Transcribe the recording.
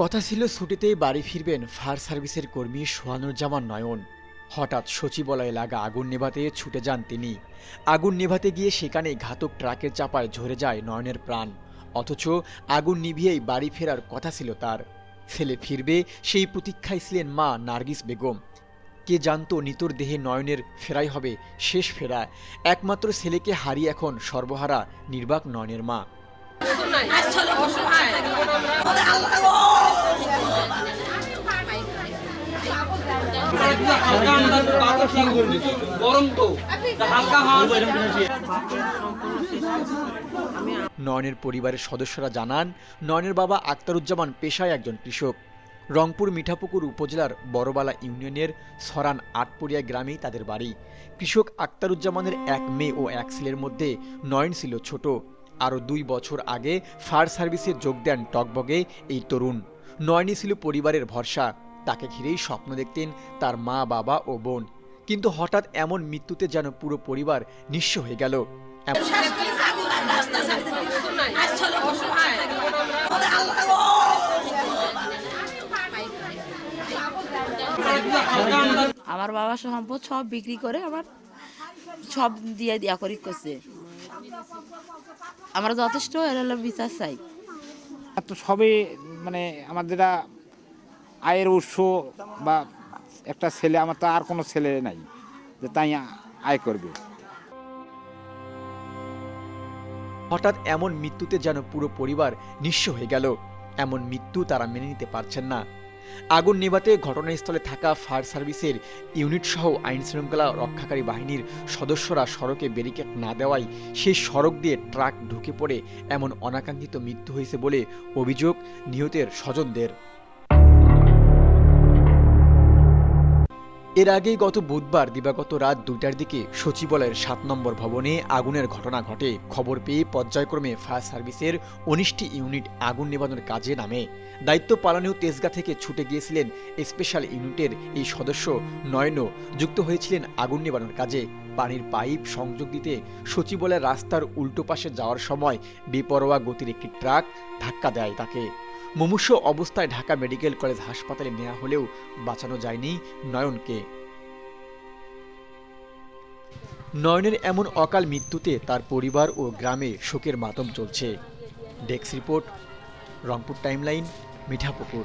কথা ছিল ছুটিতেই বাড়ি ফিরবেন ফায়ার সার্ভিসের কর্মী সোহানুজ্জামান নয়ন। হঠাৎ সচিবালয়ে লাগা আগুন নেভাতে ছুটে যান তিনি। আগুন নেভাতে গিয়ে সেখানে ঘাতক ট্রাকের চাপায় ঝরে যায় নয়নের প্রাণ। অথচ আগুন নিভিয়েই বাড়ি ফেরার কথা ছিল তার। ছেলে ফিরবে সেই প্রতীক্ষায় ছিলেন মা নার্গিস বেগম। কে জানতো নিতর দেহে নয়নের ফেরাই হবে, শেষ ফেরা। একমাত্র ছেলেকে হারিয়ে এখন সর্বহারা নির্বাক নয়নের মা। নয়নের পরিবারের সদস্যরা জানান, নয়নের বাবা আক্তারুজ্জামান পেশায় একজন কৃষক। রংপুর মিঠাপুকুর উপজেলার বড়বালা ইউনিয়নের সরান আটপড়িয়া গ্রামেই তাদের বাড়ি। কৃষক আক্তারুজ্জামানের এক মেয়ে ও এক ছেলের মধ্যে নয়ন ছিল ছোট। আরও দুই বছর আগে ফায়ার সার্ভিসে যোগ দেন টকবগে এই তরুণ। নয়নই ছিল পরিবারের ভরসা। তাকে ঘিরেই স্বপ্ন দেখতেন তার মা বাবা ও বোন। কিন্তু হঠাৎ এমন মৃত্যুতে যেন পুরো পরিবার নিঃস্ব হয়ে গেল। আমার বাবা সম্পদ সব বিক্রি করে আমার সব দিয়ে দিয়া করি করছে। আমরা যথেষ্ট এর হলো বিচার চাই। তো সবই মানে আমাদের আয়ের উৎস বা একটা ছেলে, আমার তো আর কোনো ছেলে নাই যে তাই আয় করবে। হঠাৎ এমন মৃত্যুতে যেন পুরো পরিবার নিঃস্ব হয়ে গেল। এমন মৃত্যু তারা মেনে নিতে পারছেন না। আগুন নেভাতে ঘটনাস্থলে থাকা ফায়ার সার্ভিসের ইউনিট সহ আইন শৃঙ্খলা রক্ষাকারী বাহিনীর সদস্যরা সড়কে ব্যারিকেড না দেওয়ায় সেই সড়ক দিয়ে ট্রাক ঢুকে পড়ে এমন অনাকাঙ্ক্ষিত মৃত্যু হয়েছে বলে অভিযোগ নিহতের স্বজনদের। এর আগেই গত বুধবার দিবাগত রাত দুইটার দিকে সচিবালয়ের সাত নম্বর ভবনে আগুনের ঘটনা ঘটে। খবর পেয়ে পর্যায়ক্রমে ফায়ার সার্ভিসের উনিশটি ইউনিট আগুন নেভানোর কাজে নামে। দায়িত্ব পালনেও তেজগা থেকে ছুটে গিয়েছিলেন স্পেশাল ইউনিটের এই সদস্য নয়নও। যুক্ত হয়েছিলেন আগুন নেভানোর কাজে। পানির পাইপ সংযোগ দিতে সচিবালয়ের রাস্তার উল্টো পাশে যাওয়ার সময় বেপরোয়া গতির একটি ট্রাক ধাক্কা দেয় তাকে। মুমূর্ষ অবস্থায় ঢাকা মেডিকেল কলেজ হাসপাতালে নেওয়া হলেও বাঁচানো যায়নি নয়নকে। নয়নের এমন অকাল মৃত্যুতে তার পরিবার ও গ্রামে শোকের মাতম চলছে। Desk report, Rangpur timeline, Mithapukur.